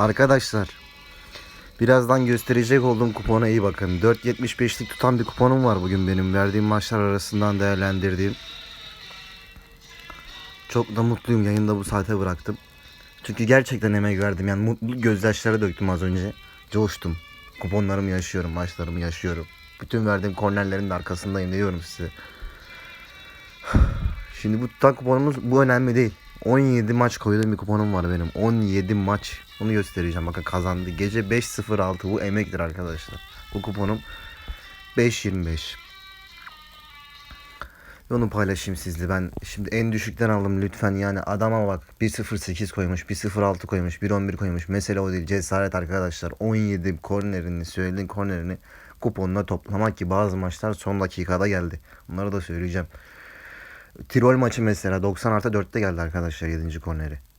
Arkadaşlar birazdan gösterecek olduğum kupona iyi bakın. 4.75'lik tutan bir kuponum var bugün benim. Verdiğim maçlar arasından değerlendirdiğim. Çok da mutluyum yayında bu saate bıraktım. Çünkü gerçekten emek verdim. Yani mutlu gözyaşları döktüm az önce. Coştum. Kuponlarımı yaşıyorum, maçlarımı yaşıyorum. Bütün verdiğim kornerlerin de arkasındayım diyorum size. Şimdi bu tutan kuponumuz bu önemli değil. 17 maç koyduğum bir kuponum var benim. 17 maç. Onu göstereceğim. Bakın kazandı. Gece 5.06 bu emektir arkadaşlar. Bu kuponum 5.25. Ve Onu paylaşayım sizle. Ben şimdi en düşükten aldım lütfen yani adama bak 1.08 koymuş, 1.06 koymuş, 1.11 koymuş. Mesele o değil. Cesaret arkadaşlar. 17 kornerini, söylediğin kornerini kuponuna toplamak ki bazı maçlar son dakikada geldi. Onları da söyleyeceğim. Tirol maçı mesela 90 artı 4'te geldi arkadaşlar 7. korneri.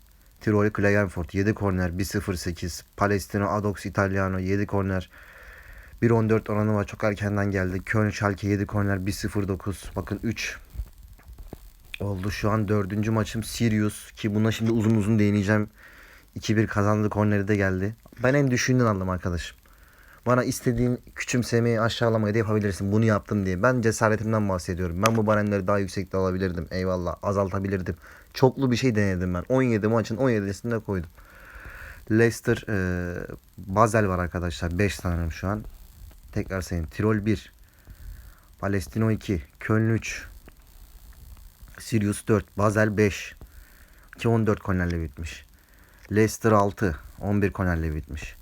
Tirol Klagenfurt 7 korner 1.08. Palestino Adox Italiano 7 korner 1.14 oranı var çok erkenden geldi. Köln Schalke 7 korner 1.09. Bakın 3 oldu. Şu an dördüncü maçım Sirius ki buna şimdi uzun uzun değineceğim. 2-1 kazandı korneri de geldi. Ben en düşüğünden aldım arkadaşım. Bana istediğin küçümsemeyi aşağılamayı da yapabilirsin. Bunu yaptım diye. Ben cesaretimden bahsediyorum. Ben bu baremleri daha yüksekte alabilirdim. Eyvallah. Azaltabilirdim. Çoklu bir şey denedim ben. 17 maçın 17'sinde koydum. Leicester e, Basel var arkadaşlar. 5 sanırım şu an. Tekrar sayayım. Tirol 1. Palestino 2. Köln 3. Sirius 4. Basel 5. 2-14 kornerle bitmiş. Leicester 6. 11 kornerle bitmiş.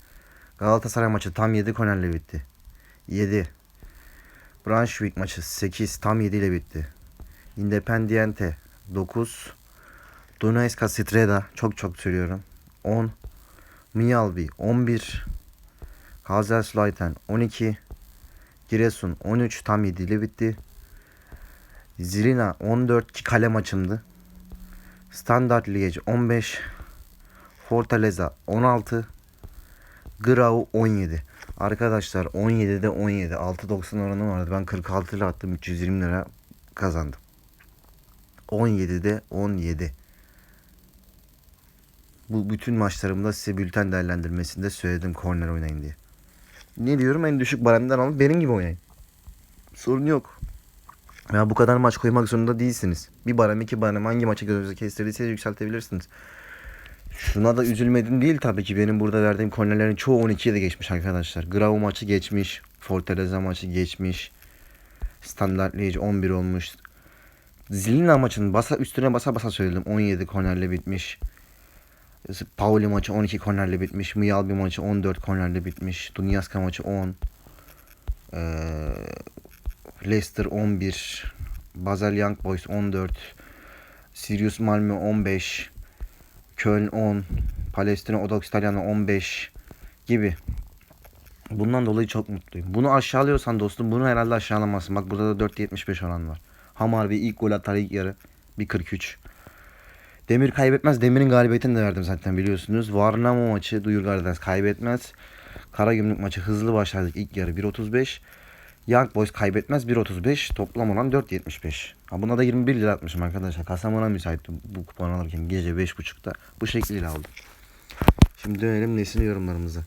Galatasaray maçı tam 7 kornerle bitti. 7. Brunswick maçı 8 tam 7 ile bitti. Independiente 9. Dunajska Streda çok çok söylüyorum. 10. Miyalbi 11. Kaiserslautern 12. Giresun 13 tam 7 ile bitti. Zilina 14 ki kale maçımdı. Standard Liège 15. Fortaleza 16. Grau 17. Arkadaşlar 17'de 17. 6.90 oranı vardı. Ben 46 ile attım. 320 lira kazandım. 17'de 17. Bu bütün maçlarımda size bülten değerlendirmesinde söyledim korner oynayın diye. Ne diyorum en düşük baremden alın benim gibi oynayın. Sorun yok. Ya bu kadar maç koymak zorunda değilsiniz. Bir barem iki barem hangi maçı gözünüzü kestirdiyseniz yükseltebilirsiniz. Şuna da üzülmedim değil tabii ki. Benim burada verdiğim kornerlerin çoğu 12'ye de geçmiş arkadaşlar. Grau maçı geçmiş. Fortaleza maçı geçmiş. Standart Liège 11 olmuş. Zilina maçının basa, üstüne basa basa söyledim. 17 kornerle bitmiş. Pauli maçı 12 kornerle bitmiş. Miyalbi maçı 14 kornerle bitmiş. Dunyaska maçı 10. Ee, Leicester 11. Basel Young Boys 14. Sirius Malmö 15. Köln 10, Palestina Odox İtalyano 15 gibi. Bundan dolayı çok mutluyum. Bunu aşağılıyorsan dostum bunu herhalde aşağılamazsın. Bak burada da 4.75 oran var. Hamar bir ilk gol atar ilk yarı. 1.43. Demir kaybetmez. Demir'in galibiyetini de verdim zaten biliyorsunuz. Varnamo maçı Duyurgar'dan kaybetmez. Karagümrük maçı hızlı başladık ilk yarı 1.35. Young Boys kaybetmez 1.35. Toplam olan 4.75. Ha buna da 21 lira atmışım arkadaşlar. Kasam ona müsait bu kupon alırken gece 5.30'da bu şekliyle aldım. Şimdi dönelim nesini yorumlarımıza.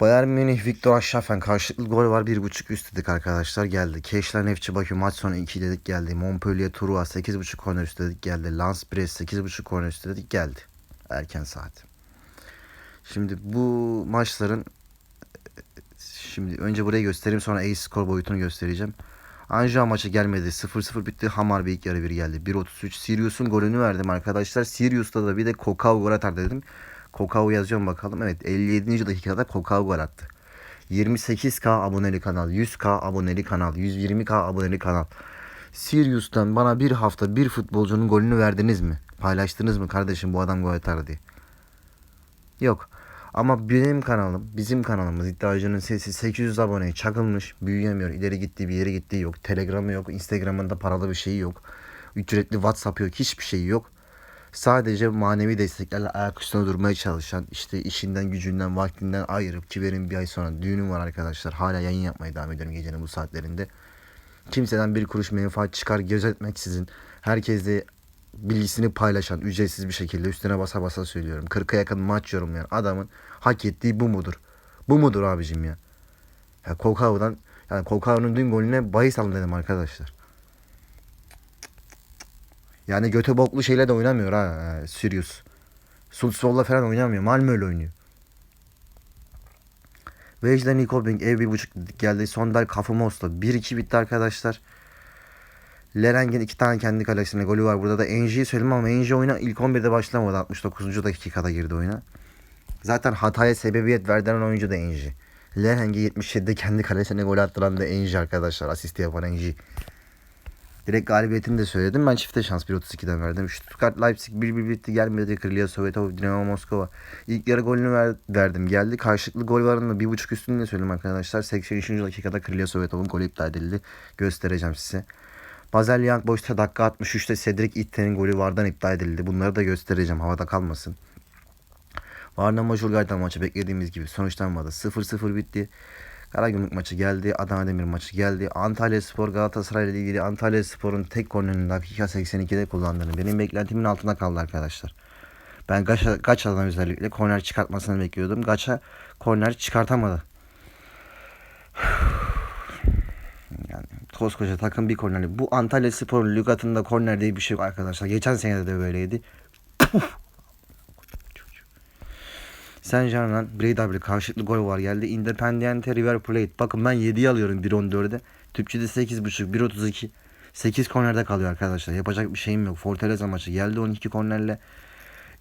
Bayern Münih Viktor Aşafen karşılıklı gol var 1.5 üst dedik arkadaşlar geldi. Keşler Nefçi Bakü maç sonu 2 dedik geldi. Montpellier Turua 8.5 korner üst dedik geldi. Lens Brest 8.5 korner üst dedik geldi. Erken saat. Şimdi bu maçların Şimdi önce burayı göstereyim sonra A-Score boyutunu göstereceğim. Anja maçı gelmedi. 0-0 bitti. Hamar bir ilk yarı bir geldi. 1-33. Sirius'un golünü verdim arkadaşlar. Sirius'ta da bir de Kokau gol atar dedim. Kokau yazıyorum bakalım. Evet 57. dakikada Kokau gol attı. 28k aboneli kanal, 100k aboneli kanal, 120k aboneli kanal. Sirius'tan bana bir hafta bir futbolcunun golünü verdiniz mi? Paylaştınız mı kardeşim bu adam gol atar diye? Yok. Ama benim kanalım, bizim kanalımız iddiacının sesi 800 aboneye çakılmış. Büyüyemiyor. İleri gittiği bir yere gittiği yok. Telegram'ı yok. Instagram'ında paralı bir şeyi yok. Ücretli WhatsApp yok. Hiçbir şey yok. Sadece manevi desteklerle ayak üstüne durmaya çalışan, işte işinden, gücünden, vaktinden ayırıp ki benim bir ay sonra düğünüm var arkadaşlar. Hala yayın yapmaya devam ediyorum gecenin bu saatlerinde. Kimseden bir kuruş menfaat çıkar gözetmeksizin herkesle bilgisini paylaşan ücretsiz bir şekilde üstüne basa basa söylüyorum. 40'a yakın maç yorumlayan adamın hak ettiği bu mudur? Bu mudur abicim ya? Ya Kokao'dan yani Kokao'nun dün golüne bahis alın dedim arkadaşlar. Yani göte boklu şeyle de oynamıyor ha e, Sirius. Sulsol'la falan oynamıyor. Malmö öyle oynuyor. Vejden Nikobing ev bir buçuk geldi. Sondal Kafamos'la 1-2 bitti arkadaşlar. Lereng'in iki tane kendi kalesine golü var. Burada da Enji'yi söyledim ama Enji oyuna ilk 11'de başlamadı. 69. dakikada girdi oyuna. Zaten hataya sebebiyet verdiren oyuncu da Enji. Lereng'i 77'de kendi kalesine gol attıran da Enji arkadaşlar. Asist yapan Enji. Direkt galibiyetini de söyledim. Ben çifte şans 1.32'den verdim. Stuttgart Leipzig 1-1 bitti. Gelmedi. Kriliya Sovetov Dinamo Moskova. İlk yarı golünü ver, verdim. Geldi. Karşılıklı gol varında 1.5 üstünü de söyleyeyim arkadaşlar. 83. dakikada Kriliya Sovetov'un golü iptal edildi. Göstereceğim size. Basel Young Boys'ta dakika 63'te Cedric Itten'in golü vardan iptal edildi. Bunları da göstereceğim. Havada kalmasın. Varna Majorgay'dan maçı beklediğimiz gibi sonuçlanmadı. 0-0 bitti. Karagümrük maçı geldi. Adana Demir maçı geldi. Antalya Spor Galatasaray ile ilgili Antalya Spor'un tek kornerini dakika 82'de kullandığını benim beklentimin altına kaldı arkadaşlar. Ben Gaça, Gaça'dan özellikle korner çıkartmasını bekliyordum. Gaça korner çıkartamadı. Yani koskoca takım bir kornerli. Bu Antalya Spor lügatında korner diye bir şey yok arkadaşlar. Geçen sene de böyleydi. Saint Germain Breidabli karşılıklı gol var geldi. Independiente River Plate. Bakın ben 7'yi alıyorum 1.14'e. Tüpçüde 8.5 1.32. 8 kornerde kalıyor arkadaşlar. Yapacak bir şeyim yok. Fortaleza maçı geldi 12 kornerle.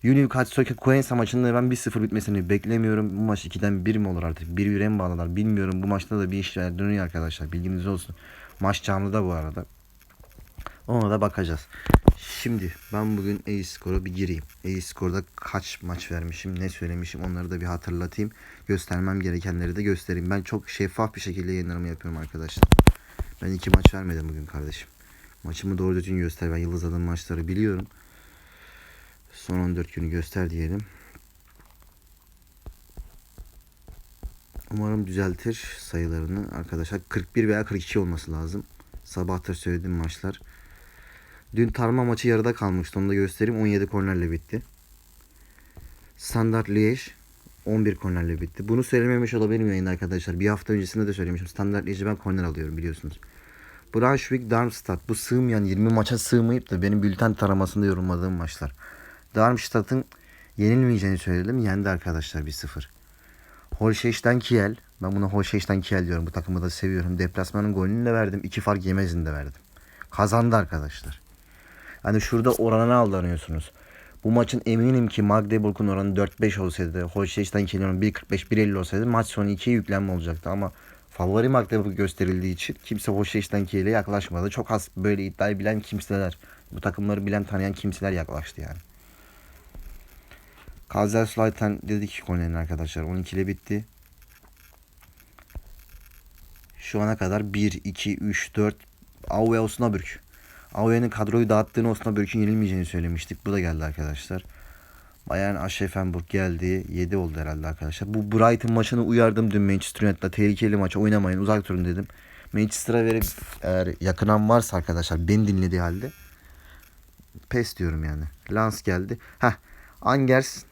Union Katsuki Coenza maçında ben 1-0 bitmesini beklemiyorum. Bu maç 2'den 1 mi olur artık? 1-1'e mi bağlanar bilmiyorum. Bu maçta da bir işler dönüyor arkadaşlar. Bilginiz olsun. Maç canlı da bu arada. Ona da bakacağız. Şimdi ben bugün e-score'a bir gireyim. E-score'da kaç maç vermişim, ne söylemişim onları da bir hatırlatayım. Göstermem gerekenleri de göstereyim. Ben çok şeffaf bir şekilde yayınlarımı yapıyorum arkadaşlar. Ben iki maç vermedim bugün kardeşim. Maçımı doğru düzgün göster. Ben yıldız adım maçları biliyorum. Son 14 günü göster diyelim. Umarım düzeltir sayılarını arkadaşlar. 41 veya 42 olması lazım. Sabahtır söylediğim maçlar. Dün Tarma maçı yarıda kalmıştı. Onu da göstereyim. 17 kornerle bitti. Standart Liège 11 kornerle bitti. Bunu söylememiş olabilirim yayında arkadaşlar. Bir hafta öncesinde de söylemişim. Standart Liège'e ben korner alıyorum biliyorsunuz. Braunschweig Darmstadt. Bu sığmayan 20 maça sığmayıp da benim bülten taramasında yorumladığım maçlar. Darmstadt'ın yenilmeyeceğini söyledim. Yendi arkadaşlar 1-0. Holstein Kiel. Ben buna Holstein Kiel diyorum. Bu takımı da seviyorum. Deplasmanın golünü de verdim. iki fark yemezini de verdim. Kazandı arkadaşlar. Hani şurada oranına aldanıyorsunuz. Bu maçın eminim ki Magdeburg'un oranı 4-5 olsaydı, Holstein Kiel'in 1.45-1.50 olsaydı maç sonu 2'ye yüklenme olacaktı ama favori Magdeburg gösterildiği için kimse Holstein Kiel'e yaklaşmadı. Çok az böyle iddiayı bilen kimseler, bu takımları bilen tanıyan kimseler yaklaştı yani. Kaiserslautern dedik ki Kone'nin arkadaşlar 12 ile bitti. Şu ana kadar 1, 2, 3, 4 Aue Osnabrück. Aue'nin kadroyu dağıttığını Osnabrück'ün yenilmeyeceğini söylemiştik. Bu da geldi arkadaşlar. Bayern Aşefenburg geldi. 7 oldu herhalde arkadaşlar. Bu Brighton maçını uyardım dün Manchester United'la. Tehlikeli maç oynamayın uzak durun dedim. Manchester'a verip eğer yakınan varsa arkadaşlar beni dinlediği halde pes diyorum yani. Lens geldi. Heh. Angers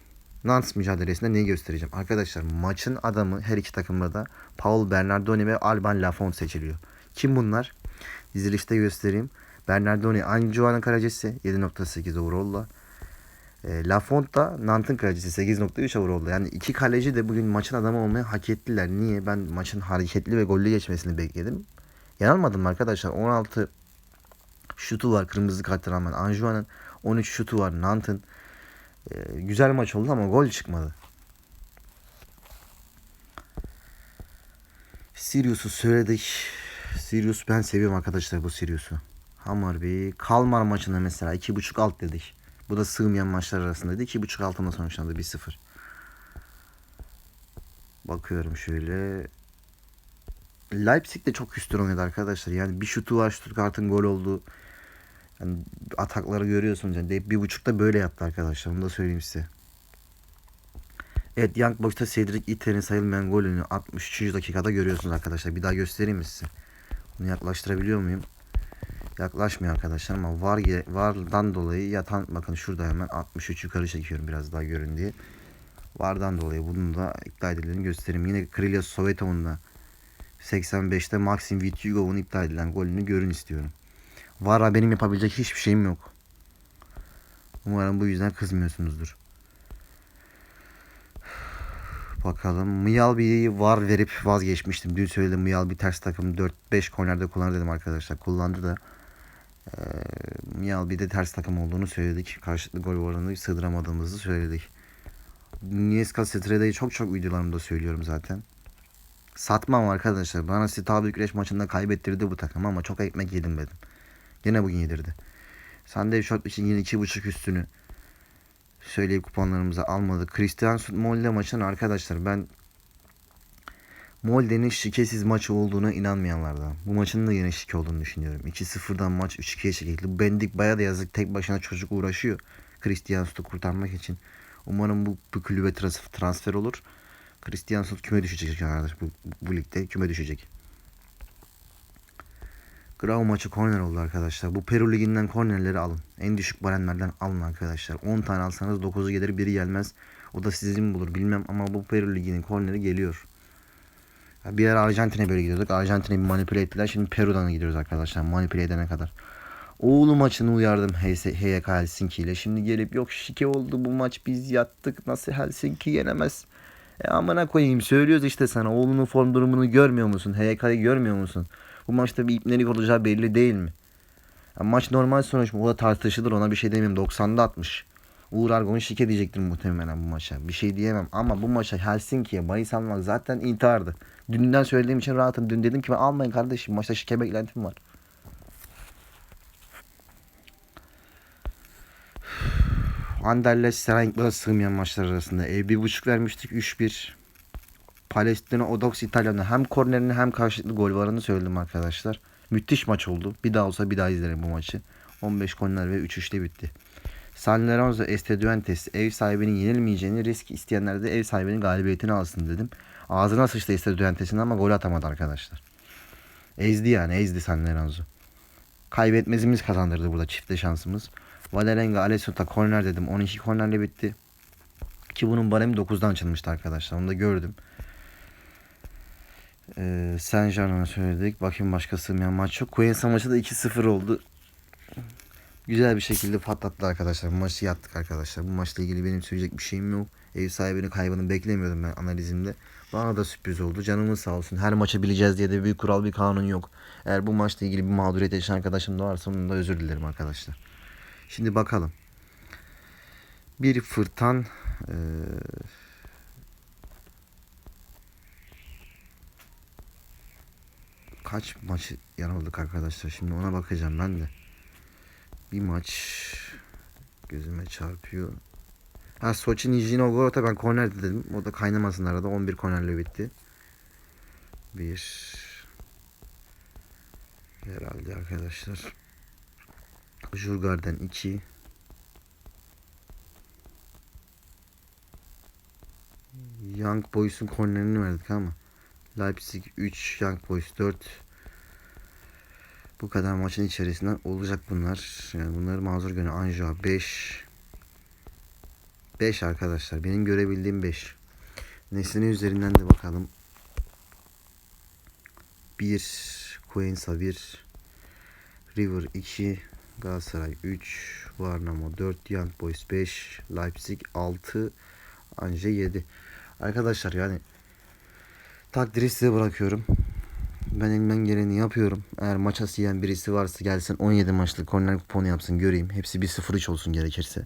Nantes mücadelesinde neyi göstereceğim? Arkadaşlar maçın adamı her iki takımda da Paul Bernardoni ve Alban Lafont seçiliyor. Kim bunlar? Dizilişte göstereyim. Bernardoni Anjuan'ın kalecisi 7.8 overall'la. E, Lafont da Nantes'ın kalecisi 8.3 overall'la. Yani iki kaleci de bugün maçın adamı olmayı hak ettiler. Niye? Ben maçın hareketli ve gollü geçmesini bekledim. Yanılmadım arkadaşlar? 16 şutu var kırmızı kartı rağmen. Anjuan'ın 13 şutu var Nantes'ın. E, güzel maç oldu ama gol çıkmadı. Sirius'u söyledik. Sirius ben seviyorum arkadaşlar bu Sirius'u. Hammarby Kalmar maçında mesela 2.5 alt dedik. Bu da sığmayan maçlar arasındaydı. 2.5 altında sonuçlandı 1-0. Bakıyorum şöyle. Leipzig de çok üstün oynadı arkadaşlar. Yani bir şutu var Stuttgart'ın gol oldu. Yani atakları görüyorsunuz. Yani bir buçukta böyle yaptı arkadaşlar. Onu da söyleyeyim size. Evet Young Boys'ta Cedric Itten'in sayılmayan golünü 63. dakikada görüyorsunuz arkadaşlar. Bir daha göstereyim mi size? Bunu yaklaştırabiliyor muyum? Yaklaşmıyor arkadaşlar ama var vardan dolayı yatan bakın şurada hemen 63 yukarı çekiyorum biraz daha görün diye. Vardan dolayı bunun da iptal edildiğini göstereyim. Yine Krilya Sovyetov'un da 85'te Maxim Vitugov'un iptal edilen golünü görün istiyorum. Vara benim yapabilecek hiçbir şeyim yok. Umarım bu yüzden kızmıyorsunuzdur. Bakalım. Miyalbi'yi var verip vazgeçmiştim. Dün söyledim Miyalbi ters takım 4-5 kornerde kullanır dedim arkadaşlar. Kullandı da. Ee, Miyalbi'de ters takım olduğunu söyledik. Karşılıklı gol oranını sığdıramadığımızı söyledik. Nieska Streda'yı çok çok videolarımda söylüyorum zaten. Satmam arkadaşlar. Bana Sita Bükreş maçında kaybettirdi bu takım ama çok ekmek yedim dedim. Yine bugün yedirdi. Sandviç Shot için yine 2.5 üstünü söyleyip kuponlarımıza almadı. Christian Molde maçın arkadaşlar ben Molde'nin şikesiz maçı olduğuna inanmayanlardan. Bu maçın da yine şike olduğunu düşünüyorum. 2-0'dan maç 3-2'ye çekildi. Bendik baya da yazık tek başına çocuk uğraşıyor. Christian Sut'u kurtarmak için. Umarım bu, bu kulübe trans- transfer olur. Christian Sut küme düşecek arkadaş bu, bu ligde küme düşecek. Grau maçı korner oldu arkadaşlar. Bu Peru liginden kornerleri alın. En düşük barenlerden alın arkadaşlar. 10 tane alsanız 9'u gelir biri gelmez. O da sizin bulur bilmem ama bu Peru liginin korneri geliyor. Bir ara Arjantin'e böyle gidiyorduk. Arjantin'i manipüle ettiler. Şimdi Peru'dan gidiyoruz arkadaşlar. Manipüle edene kadar. Oğlu maçını uyardım HYK Helsinki ile. Şimdi gelip yok şike oldu bu maç biz yattık. Nasıl Helsinki yenemez. E amına koyayım söylüyoruz işte sana. Oğlunun form durumunu görmüyor musun? HYK'yı görmüyor musun? Bu maçta bir ipnelik olacağı belli değil mi? Ya maç normal sonuç mu? O da tartışılır ona bir şey demiyorum. 90'da atmış. Uğur Argon'u şike diyecektim muhtemelen bu maça. Bir şey diyemem ama bu maça Helsinki'ye bahis almak zaten intihardı. Dünden söylediğim için rahatım. Dün dedim ki ben almayın kardeşim maçta şike beklentim var. Anderlecht Seranik'le sığmayan maçlar arasında. Ev bir buçuk vermiştik 3-1. Palestina Odox İtalya'nın hem kornerini hem karşılıklı gol varını söyledim arkadaşlar. Müthiş maç oldu. Bir daha olsa bir daha izlerim bu maçı. 15 korner ve 3-3'te bitti. San Lorenzo Estudiantes ev sahibinin yenilmeyeceğini risk isteyenler de ev sahibinin galibiyetini alsın dedim. Ağzına sıçtı Estudiantes'in ama gol atamadı arkadaşlar. Ezdi yani ezdi San Lorenzo. Kaybetmezimiz kazandırdı burada çifte şansımız. Valerenga Alessota korner dedim. 12 kornerle bitti. Ki bunun baremi 9'dan açılmıştı arkadaşlar. Onu da gördüm. Ee, Saint Jean'a söyledik. Bakayım başka sığmayan maç yok. Queens'a maçı da 2-0 oldu. Güzel bir şekilde patlattı arkadaşlar. Maçı yattık arkadaşlar. Bu maçla ilgili benim söyleyecek bir şeyim yok. Ev sahibinin kaybını beklemiyordum ben analizimde. Bana da sürpriz oldu. Canımız sağ olsun. Her maçı bileceğiz diye de bir kural bir kanun yok. Eğer bu maçla ilgili bir mağduriyet yaşayan arkadaşım da varsa onun da özür dilerim arkadaşlar. Şimdi bakalım. Bir fırtan eee kaç maç yanıldık arkadaşlar. Şimdi ona bakacağım ben de. Bir maç gözüme çarpıyor. Ha Soçi Nijinogorod'a ben korner dedim. O da kaynamasın arada. 11 kornerle bitti. Bir herhalde arkadaşlar. Jurgarden 2 Young Boys'un kornerini verdik ama Leipzig 3 Young Boys 4 bu kadar maçın içerisinden olacak bunlar. Yani bunları mazur günü Anja 5 5 arkadaşlar. Benim görebildiğim 5. Nesline üzerinden de bakalım. 1 Queens'a 1 River 2 Galatasaray 3 Varnamo 4 Young Boys 5 Leipzig 6 Anje 7 Arkadaşlar yani takdiri size bırakıyorum. Ben elimden geleni yapıyorum. Eğer maça yiyen birisi varsa gelsin 17 maçlık korner kuponu yapsın göreyim. Hepsi 1-0-3 olsun gerekirse.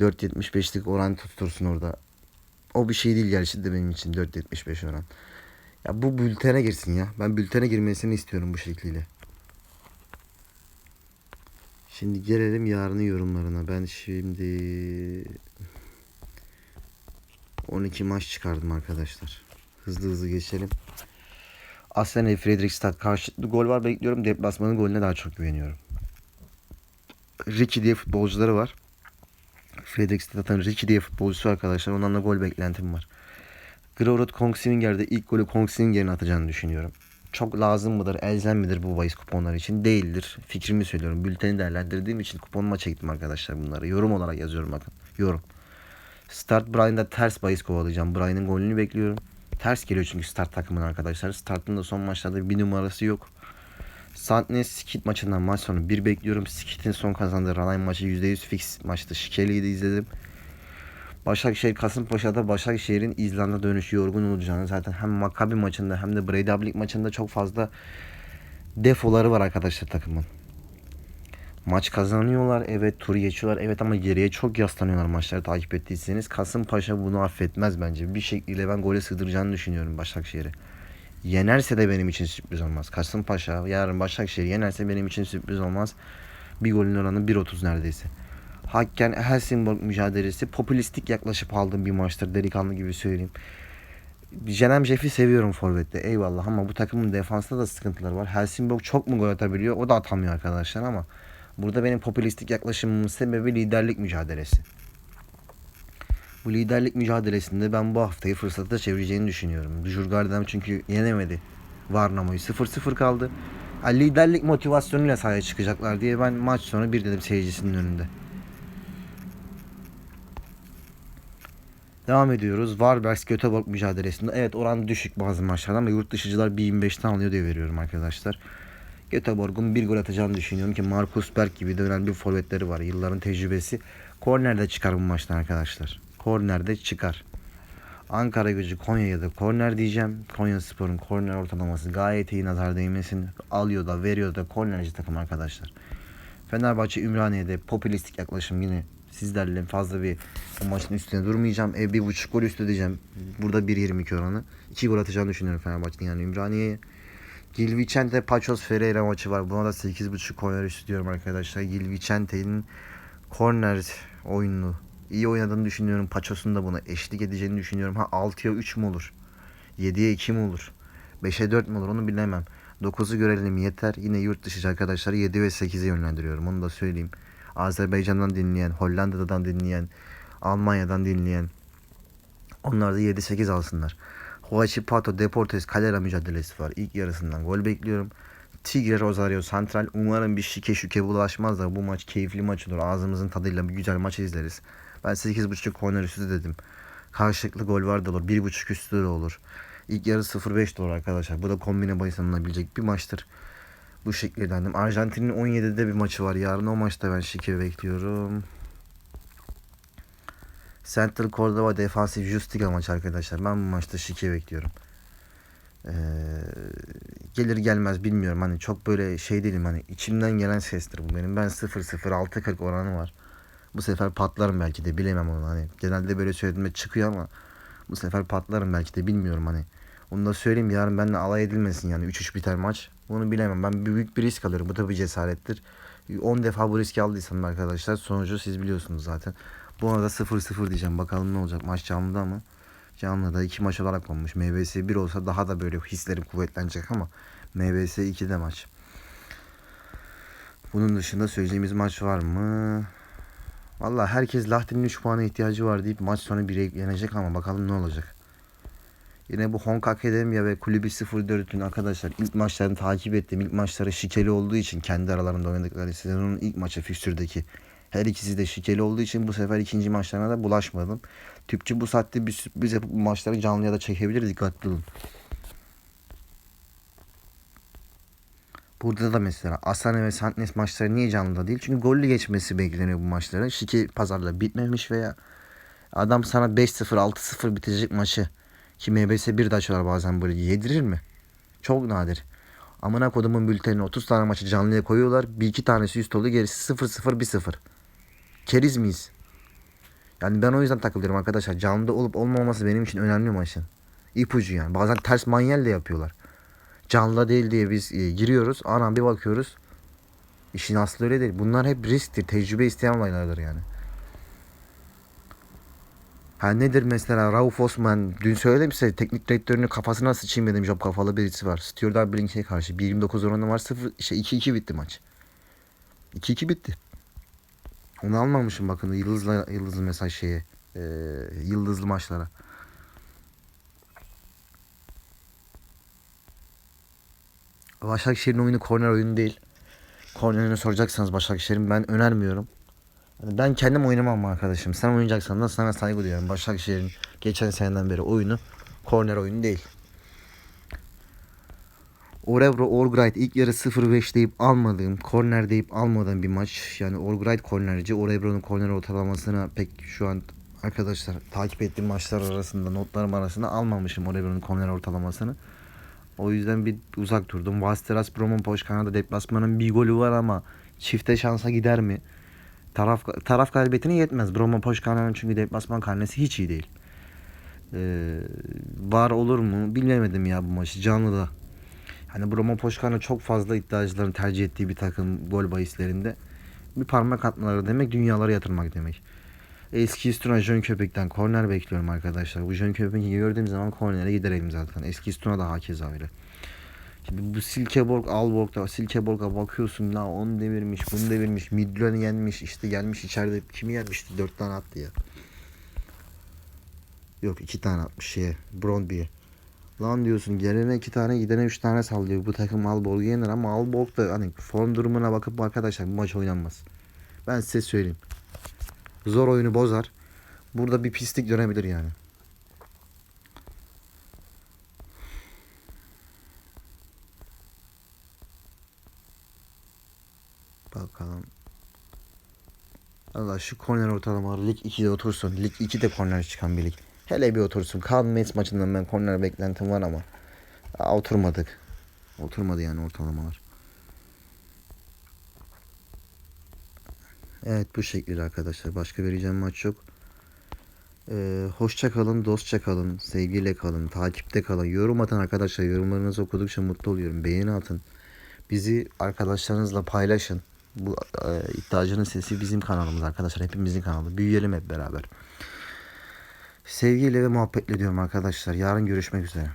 4.75'lik oran tuttursun orada. O bir şey değil gerçi de benim için 4.75 oran. Ya bu bültene girsin ya. Ben bültene girmesini istiyorum bu şekliyle. Şimdi gelelim yarının yorumlarına. Ben şimdi 12 maç çıkardım arkadaşlar. Hızlı hızlı geçelim. Arsenal Fredrikstad karşılıklı gol var bekliyorum. Deplasmanın golüne daha çok güveniyorum. Ricky diye futbolcuları var. Fredrikstad'ın Ricky diye futbolcusu arkadaşlar. Ondan da gol beklentim var. Grorod Kongsvinger'de ilk golü Kongsvinger'in atacağını düşünüyorum. çok lazım mıdır, elzem midir bu bahis kuponları için? Değildir. Fikrimi söylüyorum. Bülteni değerlendirdiğim için kupon maça gittim arkadaşlar bunları. Yorum olarak yazıyorum bakın. Yorum. Start Brian'da ters bahis kovalayacağım. Brian'ın golünü bekliyorum. Ters geliyor çünkü start takımın arkadaşlar. Start'ın da son maçlarda bir numarası yok. Santnes Skit maçından maç sonu bir bekliyorum. Skit'in son kazandığı Ranay maçı %100 fix maçtı. Şikeli'yi de izledim. Başakşehir Kasımpaşa'da Başakşehir'in İzlanda dönüşü yorgun olacağını zaten hem Maccabi maçında hem de Breidablik maçında çok fazla defoları var arkadaşlar takımın. Maç kazanıyorlar evet turu geçiyorlar evet ama geriye çok yaslanıyorlar maçları takip ettiyseniz. Kasımpaşa bunu affetmez bence. Bir şekilde ben gole sığdıracağını düşünüyorum Başakşehir'i. Yenerse de benim için sürpriz olmaz. Kasımpaşa yarın Başakşehir yenerse benim için sürpriz olmaz. Bir golün oranı 1.30 neredeyse. Hakken Helsingborg mücadelesi popülistik yaklaşıp aldığım bir maçtır delikanlı gibi söyleyeyim. Jenem Jeff'i seviyorum forvette eyvallah ama bu takımın defansında da sıkıntıları var. Helsingborg çok mu gol atabiliyor o da atamıyor arkadaşlar ama burada benim popülistik yaklaşımımın sebebi liderlik mücadelesi. Bu liderlik mücadelesinde ben bu haftayı fırsata çevireceğini düşünüyorum. Jurgardem çünkü yenemedi. Varnamo'yu 0-0 kaldı. Ha, liderlik motivasyonuyla sahaya çıkacaklar diye ben maç sonu bir dedim seyircisinin önünde. Devam ediyoruz. Varberg Göteborg mücadelesinde. Evet oran düşük bazı maçlarda ama yurt dışıcılar 1.25'ten alıyor diye veriyorum arkadaşlar. Göteborg'un bir gol atacağını düşünüyorum ki Markus Berg gibi de bir forvetleri var. Yılların tecrübesi. Korner'de çıkar bu maçtan arkadaşlar. Korner'de çıkar. Ankara gücü Konya'ya da korner diyeceğim. Konya Spor'un korner ortalaması gayet iyi nazar değmesin. Alıyor da veriyor da kornerci takım arkadaşlar. Fenerbahçe Ümraniye'de popülistik yaklaşım yine sizlerle fazla bir o maçın üstüne durmayacağım. E, bir buçuk gol üstü diyeceğim. Burada 1.22 oranı. 2 gol atacağını düşünüyorum Fenerbahçe'nin yani Ümraniye'ye. Gil Vicente Paços Ferreira maçı var. Buna da 8.5 korner üstü diyorum arkadaşlar. Gil Vicente'nin korner oyununu iyi oynadığını düşünüyorum. Paços'un da buna eşlik edeceğini düşünüyorum. Ha 6'ya 3 mü olur? 7'ye 2 mi olur? 5'e 4 mü olur? Onu bilemem. 9'u görelim yeter. Yine yurt dışı arkadaşları 7 ve 8'e yönlendiriyorum. Onu da söyleyeyim. Azerbaycan'dan dinleyen, Hollanda'dan dinleyen, Almanya'dan dinleyen onlar da 7-8 alsınlar. Huachipato Deportes Calera mücadelesi var. İlk yarısından gol bekliyorum. Tigre Rosario Central. Umarım bir şike şüke bulaşmaz da bu maç keyifli maç olur. Ağzımızın tadıyla bir güzel maç izleriz. Ben 8.5 korner üstü dedim. Karşılıklı gol var da olur. 1.5 üstü de olur. İlk yarı 0-5 de olur arkadaşlar. Bu da kombine bahis alınabilecek bir maçtır. Bu şekilde dendim. Arjantin'in 17'de bir maçı var. Yarın o maçta ben şike bekliyorum. Central Cordova Defansif Justiga maçı arkadaşlar. Ben bu maçta şike bekliyorum. Ee, gelir gelmez bilmiyorum. Hani çok böyle şey değilim. Hani içimden gelen sestir bu benim. Ben 0-0 6-40 oranı var. Bu sefer patlarım belki de bilemem onu. Hani genelde böyle söylediğimde çıkıyor ama bu sefer patlarım belki de bilmiyorum hani. Onu da söyleyeyim yarın benimle alay edilmesin yani 3-3 biter maç. Bunu bilemem. Ben büyük bir risk alıyorum. Bu da bir cesarettir. 10 defa bu riski aldıysam arkadaşlar sonucu siz biliyorsunuz zaten. Bu arada 0-0 diyeceğim. Bakalım ne olacak. Maç canlıda mı? Canlıda iki maç olarak olmuş. MBS 1 olsa daha da böyle hislerim kuvvetlenecek ama MBS 2'de maç. Bunun dışında söyleyeceğimiz maç var mı? Valla herkes Lahti'nin 3 puana ihtiyacı var deyip maç sonu 1'e yenecek ama bakalım ne olacak. Yine bu Honk Akademiya ve Kulübü 04'ün arkadaşlar ilk maçlarını takip ettim. İlk maçları şikeli olduğu için kendi aralarında oynadıkları sezonun ilk maçı fikstürdeki. Her ikisi de şikeli olduğu için bu sefer ikinci maçlarına da bulaşmadım. Tüpçü bu saatte bir sürpriz yapıp bu maçları canlı ya da çekebilir dikkatli olun. Burada da mesela Asane ve Santnes maçları niye canlıda değil? Çünkü gollü geçmesi bekleniyor bu maçların. Şike pazarla bitmemiş veya adam sana 5-0 6-0 bitecek maçı ki MBS bir de açıyorlar bazen böyle yedirir mi? Çok nadir. Amına kodumun bültenine 30 tane maçı canlıya koyuyorlar. Bir iki tanesi üst oluyor gerisi 0-0 1-0. Keriz miyiz? Yani ben o yüzden takılıyorum arkadaşlar. Canlıda olup olmaması benim için önemli maçın. İpucu yani. Bazen ters manyel de yapıyorlar. Canlı değil diye biz e, giriyoruz. Anam bir bakıyoruz. İşin aslı öyle değil. Bunlar hep risktir. Tecrübe isteyen olaylardır yani. Ha nedir mesela Rauf Osman dün söyledim size teknik direktörünün kafasına sıçayım dedim job kafalı birisi var. Stewart Blink'e karşı 1.29 oranı var 0 şey 2-2 bitti maç. 2-2 bitti. Onu almamışım bakın yıldızlı yıldızlı mesaj şeye. E, yıldızlı maçlara. Başakşehir'in oyunu korner oyunu değil. Kornerini soracaksanız Başakşehir'in ben önermiyorum. Ben kendim oynamam arkadaşım. Sen oynayacaksan da sana saygı duyuyorum. Başakşehir'in geçen seneden beri oyunu korner oyunu değil. Orebro Orgright ilk yarı 0-5 deyip almadığım, korner deyip almadığım bir maç. Yani Orgright kornerci. Orebro'nun korner ortalamasını pek şu an arkadaşlar takip ettiğim maçlar arasında, notlarım arasında almamışım Orebro'nun korner ortalamasını. O yüzden bir uzak durdum. Vasteras Broman Poşkana'da deplasmanın bir golü var ama çifte şansa gider mi? Taraf taraf galibiyetine yetmez. Broman Poşkana'nın çünkü deplasman karnesi hiç iyi değil. Ee, var olur mu? Bilemedim ya bu maçı canlıda. Hani Broman Poşkana çok fazla iddiacıların tercih ettiği bir takım gol bahislerinde. Bir parmak atmaları demek dünyalara yatırmak demek. Eski Istuna Jön Köpek'ten korner bekliyorum arkadaşlar. Bu Jön Köpek'i gördüğüm zaman kornere giderim zaten. Eski Istuna da hakeza öyle. Şimdi bu Silkeborg, Alborg'da Silkeborg'a bakıyorsun la onu devirmiş, bunu devirmiş, Midlön'ü yenmiş, işte gelmiş içeride kimi yenmişti? Dört tane attı ya. Yok iki tane atmış şeye, Brondby'ye. Lan diyorsun gelene iki tane gidene üç tane sallıyor. Bu takım Alborg'u yener ama Alborg da hani form durumuna bakıp arkadaşlar bu maç oynanmaz. Ben size söyleyeyim. Zor oyunu bozar. Burada bir pislik dönebilir yani. Bakalım. Allah şu korner ortalamaları lig 2'de otursun. Lig 2'de korner çıkan bir lig. Hele bir otursun. Kaan Metz maçından ben korner beklentim var ama Aa, oturmadık. Oturmadı yani ortalamalar. Evet bu şekilde arkadaşlar. Başka vereceğim maç yok. Ee, hoşça kalın, dostça kalın, sevgiyle kalın, takipte kalın. Yorum atın arkadaşlar. Yorumlarınızı okudukça mutlu oluyorum. Beğeni atın. Bizi arkadaşlarınızla paylaşın. Bu e, iddiacının sesi bizim kanalımız arkadaşlar. Hepimizin kanalı. Büyüyelim hep beraber. Sevgiyle ve muhabbetle diyorum arkadaşlar. Yarın görüşmek üzere.